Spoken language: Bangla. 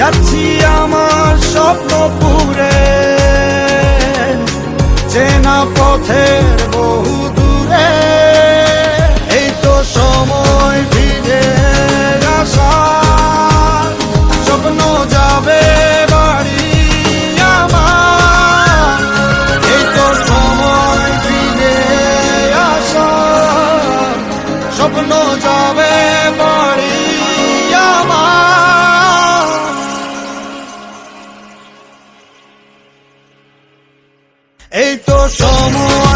যাচ্ছি আমার স্বপ্ন পুরে। চেনা পথের বহু দূরে। এই তো সময় ফিরে আসার স্বপ্ন যাবে বাড়ি আমার। এই তো সময় আসার স্বপ্ন এই তো সময়